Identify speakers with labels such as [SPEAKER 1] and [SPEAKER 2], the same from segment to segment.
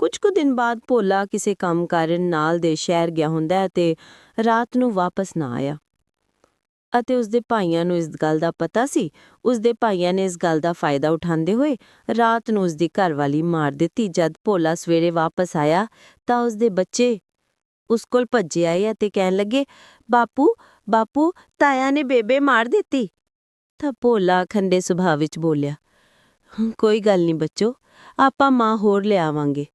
[SPEAKER 1] ਕੁਝ ਕੁ ਦਿਨ ਬਾਅਦ ਭੋਲਾ ਕਿਸੇ ਕੰਮ ਕਾਰਨ ਨਾਲ ਦੇ ਸ਼ਹਿਰ ਗਿਆ ਹੁੰਦਾ ਹੈ ਤੇ ਰਾਤ ਨੂੰ ਵਾਪਸ ਨਾ ਆਇਆ। ਅਤੇ ਉਸਦੇ ਭਾਈਆਂ ਨੂੰ ਇਸ ਗੱਲ ਦਾ ਪਤਾ ਸੀ। ਉਸਦੇ ਭਾਈਆਂ ਨੇ ਇਸ ਗੱਲ ਦਾ ਫਾਇਦਾ ਉਠਾਉਂਦੇ ਹੋਏ ਰਾਤ ਨੂੰ ਉਸਦੀ ਘਰਵਾਲੀ ਮਾਰ ਦਿੱਤੀ। ਜਦ ਭੋਲਾ ਸਵੇਰੇ ਵਾਪਸ ਆਇਆ ਤਾਂ ਉਸਦੇ ਬੱਚੇ ਉਸ ਕੋਲ ਭੱਜੇ ਆਏ ਅਤੇ ਕਹਿਣ ਲੱਗੇ, ਬਾਪੂ ਬਾਪੂ, ਤਾਇਆ ਨੇ ਬੇਬੇ ਮਾਰ ਦਿੱਤੀ। ਤਾਂ ਭੋਲਾ ਖੰਡੇ ਸੁਭਾਅ ਵਿੱਚ ਬੋਲਿਆ, ਕੋਈ ਗੱਲ ਨਹੀਂ ਬੱਚੋ, ਆਪਾਂ ਮਾਂ ਹੋਰ ਲਿਆਵਾਂਗੇ।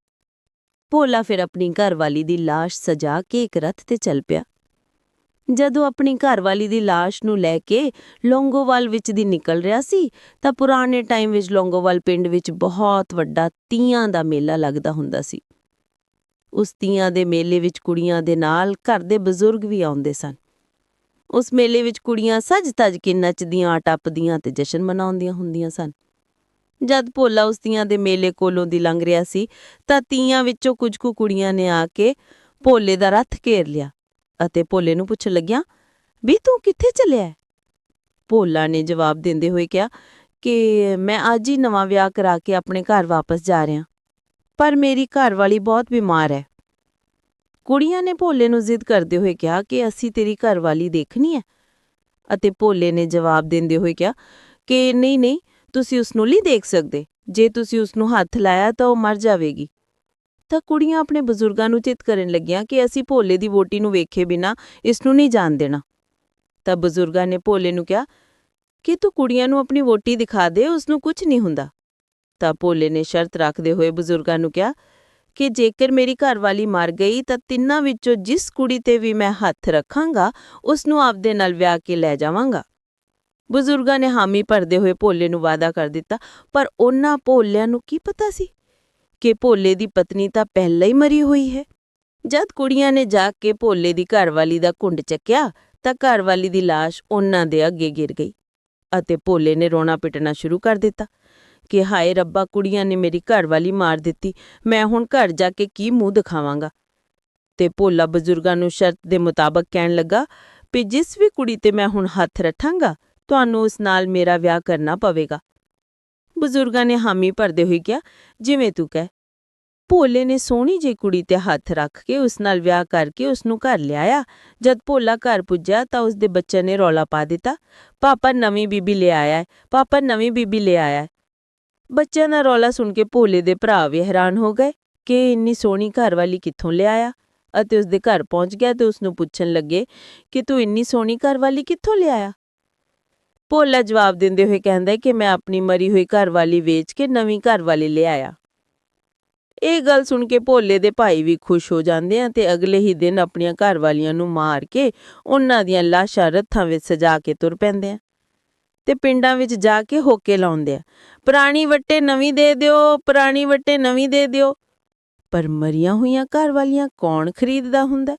[SPEAKER 1] ਭੋਲਾ ਫਿਰ ਆਪਣੀ ਘਰਵਾਲੀ ਦੀ ਲਾਸ਼ ਸਜਾ ਕੇ ਇੱਕ ਰੱਥ ਤੇ ਚੱਲ ਪਿਆ। ਜਦੋਂ ਆਪਣੀ ਘਰਵਾਲੀ ਦੀ ਲਾਸ਼ ਨੂੰ ਲੈ ਕੇ ਲੌਂਗੋਵਾਲ ਵਿੱਚ ਦੀ ਨਿਕਲ ਰਿਹਾ ਸੀ, ਤਾਂ ਪੁਰਾਣੇ ਟਾਈਮ ਵਿੱਚ ਲੌਂਗੋਵਾਲ ਪਿੰਡ ਵਿੱਚ ਬਹੁਤ ਵੱਡਾ ਤੀਆਂ ਦਾ ਮੇਲਾ ਲੱਗਦਾ ਹੁੰਦਾ ਸੀ। ਉਸ ਤੀਆਂ ਦੇ ਮੇਲੇ ਵਿੱਚ ਕੁੜੀਆਂ ਦੇ ਨਾਲ ਘਰ ਦੇ ਬਜ਼ੁਰਗ ਵੀ ਆਉਂਦੇ ਸਨ। ਉਸ ਮੇਲੇ ਵਿੱਚ ਕੁੜੀਆਂ ਸੱਜ ਤੱਜ ਕੇ ਨੱਚਦੀਆਂ, ਟੱਪਦੀਆਂ ਤੇ ਜਸ਼ਨ ਮਨਾਉਂਦੀਆਂ ਹੁੰਦੀਆਂ ਸਨ। ਜਦ ਭੋਲਾ ਉਸ ਤੀਆਂ ਦੇ ਮੇਲੇ ਕੋਲੋਂ ਦੀ ਲੰਘ ਰਿਹਾ ਸੀ, ਤਾਂ ਤੀਆਂ ਵਿੱਚੋਂ ਕੁਝ ਕੁ ਕੁੜੀਆਂ ਨੇ ਆ ਕੇ ਭੋਲੇ ਦਾ ਰੱਥ ਘੇਰ ਲਿਆ ਅਤੇ ਭੋਲੇ ਨੂੰ ਪੁੱਛਣ ਲੱਗਿਆ, ਵੀ ਤੂੰ ਕਿੱਥੇ ਚੱਲਿਆ ਭੋਲਾ ਨੇ ਜਵਾਬ ਦਿੰਦੇ ਹੋਏ ਕਿਹਾ ਕਿ ਮੈਂ ਅੱਜ ਹੀ ਨਵਾਂ ਵਿਆਹ ਕਰਾ ਕੇ ਆਪਣੇ ਘਰ ਵਾਪਸ ਜਾ ਰਿਹਾ ਪਰ ਮੇਰੀ ਘਰਵਾਲੀ ਬਹੁਤ ਬਿਮਾਰ ਹੈ। ਕੁੜੀਆਂ ਨੇ ਭੋਲੇ ਨੂੰ ਜ਼ਿੱਦ ਕਰਦੇ ਹੋਏ ਕਿਹਾ ਕਿ ਅਸੀਂ ਤੇਰੀ ਘਰਵਾਲੀ ਦੇਖਣੀ ਹੈ ਅਤੇ ਭੋਲੇ ਨੇ ਜਵਾਬ ਦਿੰਦੇ ਹੋਏ ਕਿਹਾ ਕਿ ਨਹੀਂ ਨਹੀਂ ਤੁਸੀਂ ਉਸ ਨੂੰ ਨਹੀਂ ਦੇਖ ਸਕਦੇ। ਜੇ ਤੁਸੀਂ ਉਸ ਨੂੰ ਹੱਥ ਲਾਇਆ ਤਾਂ ਉਹ ਮਰ ਜਾਵੇਗੀ। ਤਾਂ ਕੁੜੀਆਂ ਆਪਣੇ ਬਜ਼ੁਰਗਾਂ ਨੂੰ ਚਿਤ ਕਰਨ ਲੱਗੀਆਂ ਕਿ ਅਸੀਂ ਭੋਲੇ ਦੀ ਵੋਟੀ ਨੂੰ ਵੇਖੇ ਬਿਨਾ ਇਸ ਨੂੰ ਨਹੀਂ ਜਾਣ ਦੇਣਾ। ਤਾਂ ਬਜ਼ੁਰਗਾਂ ਨੇ ਭੋਲੇ ਨੂੰ ਕਿਹਾ, ਕਿ ਤੂੰ ਕੁੜੀਆਂ ਨੂੰ ਆਪਣੀ ਵੋਟੀ ਦਿਖਾ ਦੇ ਉਸ ਨੂੰ ਕੁਝ ਨਹੀਂ ਹੁੰਦਾ? ਤਾਂ ਭੋਲੇ ਨੇ ਸ਼ਰਤ ਰੱਖਦੇ ਹੋਏ ਬਜ਼ੁਰਗਾਂ ਨੂੰ ਕਿਹਾ, ਕਿ ਜੇਕਰ ਮੇਰੀ ਘਰਵਾਲੀ ਮਰ ਗਈ ਤਾਂ ਤਿੰਨਾਂ ਵਿੱਚੋਂ ਜਿਸ ਕੁੜੀ ਤੇ ਵੀ ਮੈਂ ਹੱਥ ਰੱਖਾਂਗਾ ਉਸ ਨੂੰ ਆਪਦੇ ਨਾਲ ਵਿਆਹ ਕੇ ਲੈ ਜਾਵਾਂਗਾ। ਬਜ਼ੁਰਗਾਂ ਨੇ ਹਾਮੀ ਭਰਦੇ ਹੋਏ ਭੋਲੇ ਨੂੰ ਵਾਅਦਾ ਕਰ ਦਿੱਤਾ, ਪਰ ਉਹਨਾਂ ਭੋਲਿਆਂ ਨੂੰ ਕੀ ਪਤਾ ਸੀ ਕਿ ਭੋਲੇ ਦੀ ਪਤਨੀ ਤਾਂ ਪਹਿਲਾਂ ਹੀ ਮਰੀ ਹੋਈ ਹੈ? ਜਦ ਕੁੜੀਆਂ ਨੇ ਜਾ ਕੇ ਭੋਲੇ ਦੀ ਘਰਵਾਲੀ ਦਾ ਕੁੰਡ ਚੱਕਿਆ, ਤਾਂ ਘਰਵਾਲੀ ਦੀ ਲਾਸ਼ ਉਹਨਾਂ ਦੇ ਅੱਗੇ ਗਿਰ ਗਈ ਅਤੇ ਭੋਲੇ ਨੇ ਰੋਣਾ ਪਿਟਣਾ ਸ਼ੁਰੂ ਕਰ ਦਿੱਤਾ ਕਿ ਹਾਏ ਰੱਬਾ, ਕੁੜੀਆਂ ਨੇ ਮੇਰੀ ਘਰਵਾਲੀ ਮਾਰ ਦਿੱਤੀ, ਮੈਂ ਹੁਣ ਘਰ ਜਾ ਕੇ ਕੀ ਮੂੰਹ ਦਿਖਾਵਾਂਗਾ? ਤੇ ਭੋਲਾ ਬਜ਼ੁਰਗਾਂ ਨੂੰ ਸ਼ਰਤ ਦੇ ਮੁਤਾਬਕ ਕਹਿਣ ਲੱਗਾ ਵੀ ਜਿਸ ਵੀ ਕੁੜੀ ਤੇ ਮੈਂ ਹੁਣ ਹੱਥ ਰੱਖਾਂਗਾ ਤੁਹਾਨੂੰ ਉਸ ਨਾਲ ਮੇਰਾ ਵਿਆਹ ਕਰਨਾ ਪਵੇਗਾ। ਬਜ਼ੁਰਗਾਂ ਨੇ ਹਾਮੀ ਭਰਦੇ ਹੋਏ ਕਿਹਾ, ਜਿਵੇਂ ਤੂੰ ਕਹਿ। ਭੋਲੇ ਨੇ ਸੋਹਣੀ ਜਿਹੀ ਕੁੜੀ ਤੇ ਹੱਥ ਰੱਖ ਕੇ ਉਸ ਨਾਲ ਵਿਆਹ ਕਰਕੇ ਉਸ ਨੂੰ ਘਰ ਲਿਆਇਆ। ਜਦ ਭੋਲਾ ਘਰ ਪੁੱਜਾ ਤਾਂ ਉਸ ਦੇ ਬੱਚੇ ਨੇ ਰੌਲਾ ਪਾ ਦਿੱਤਾ। ਪਾਪਾ ਨਵੀਂ ਬੀਬੀ ਲੈ ਆਇਆ ਹੈ। ਪਾਪਾ ਨਵੀਂ ਬੀਬੀ ਲੈ ਆਇਆ ਹੈ। ਬੱਚਿਆਂ ਦਾ ਰੌਲਾ ਸੁਣ ਕੇ ਭੋਲੇ ਦੇ ਭਰਾ ਵੀ ਹੈਰਾਨ ਹੋ ਗਏ ਕਿ ਇੰਨੀ ਸੋਹਣੀ ਘਰਵਾਲੀ ਕਿੱਥੋਂ ਲਿਆਇਆ ਅਤੇ ਉਸ ਦੇ ਘਰ ਪਹੁੰਚ ਗਿਆ ਤੇ ਉਸ ਨੂੰ ਪੁੱਛਣ ਲੱਗੇ ਕਿ ਤੂੰ ਇੰਨੀ ਸੋਹਣੀ ਘਰਵਾਲੀ ਕਿੱਥੋਂ ਲਿਆਇਆ ਭੋਲਾ ਜਵਾਬ ਦਿੰਦੇ ਹੋਏ ਕਹਿੰਦਾ ਹੈ ਕਿ ਮੈਂ ਆਪਣੀ ਮਰੀ ਹੋਈ ਘਰਵਾਲੀ ਵੇਚ ਕੇ ਨਵੀਂ ਘਰਵਾਲੀ ਲਿਆਇਆ ਇਹ ਗੱਲ ਸੁਣ ਕੇ ਭੋਲੇ ਦੇ ਭਾਈ ਵੀ ਖੁਸ਼ ਹੋ ਜਾਂਦੇ ਆ ਤੇ ਅਗਲੇ ਹੀ ਦਿਨ ਆਪਣੀਆਂ ਘਰਵਾਲੀਆਂ ਨੂੰ ਮਾਰ ਕੇ ਉਹਨਾਂ ਦੀਆਂ ਲਾਸ਼ਾਂ ਰੱਥਾਂ ਵਿੱਚ ਸਜਾ ਕੇ ਤੁਰ ਪੈਂਦੇ ਆ ਤੇ ਪਿੰਡਾਂ ਵਿੱਚ ਜਾ ਕੇ ਹੋਕੇ ਲਾਉਂਦੇ ਆ। ਪੁਰਾਣੀ ਵੱਟੇ ਨਵੀਂ ਦੇ ਦਿਓ, ਪੁਰਾਣੀ ਵੱਟੇ ਨਵੀਂ ਦੇ ਦਿਓ। ਪਰ ਮਰੀਆਂ ਹੋਈਆਂ ਘਰਵਾਲੀਆਂ ਕੌਣ ਖਰੀਦਦਾ ਹੁੰਦਾ?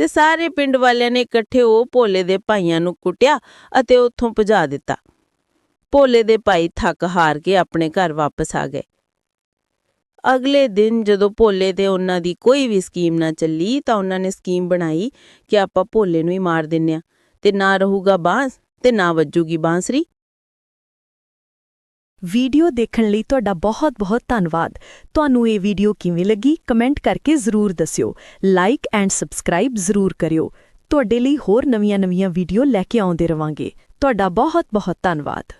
[SPEAKER 1] ਤੇ ਸਾਰੇ ਪਿੰਡ ਵਾਲਿਆਂ ਨੇ ਇਕੱਠੇ ਉਹ ਭੋਲੇ ਦੇ ਭਾਈਆਂ ਨੂੰ ਕੁੱਟਿਆ ਅਤੇ ਉੱਥੋਂ ਭਜਾ ਦਿੱਤਾ। ਭੋਲੇ ਦੇ ਭਾਈ ਥੱਕ ਹਾਰ ਕੇ ਆਪਣੇ ਘਰ ਵਾਪਸ ਆ ਗਏ। ਅਗਲੇ ਦਿਨ ਜਦੋਂ ਭੋਲੇ ਤੇ ਉਹਨਾਂ ਦੀ ਕੋਈ ਵੀ ਸਕੀਮ ਨਾ ਚੱਲੀ ਤਾਂ ਉਹਨਾਂ ਨੇ ਸਕੀਮ ਬਣਾਈ ਕਿ ਆਪਾਂ ਭੋਲੇ ਨੂੰ ਹੀ ਮਾਰ ਦਿੰਨੇ ਆ। ਤੇ ਨਾ ਰਹੂਗਾ ਬਾਂਸ ਤੇ ਨਾ ਵੱਜੂਗੀ ਬਾਂਸਰੀ।
[SPEAKER 2] ਵੀਡੀਓ ਦੇਖਣ ਲਈ ਤੁਹਾਡਾ ਬਹੁਤ-ਬਹੁਤ ਧੰਨਵਾਦ। ਤੁਹਾਨੂੰ ਇਹ ਵੀਡੀਓ ਕਿਵੇਂ ਲੱਗੀ ਕਮੈਂਟ ਕਰਕੇ ਜ਼ਰੂਰ ਦੱਸਿਓ। ਲਾਈਕ ਐਂਡ ਸਬਸਕ੍ਰਾਈਬ ਜ਼ਰੂਰ ਕਰਿਓ। ਤੁਹਾਡੇ ਲਈ ਹੋਰ ਨਵੀਆਂ-ਨਵੀਆਂ ਵੀਡੀਓ ਲੈ ਕੇ ਆਉਂਦੇ ਰਵਾਂਗੇ। ਤੁਹਾਡਾ ਬਹੁਤ-ਬਹੁਤ ਧੰਨਵਾਦ।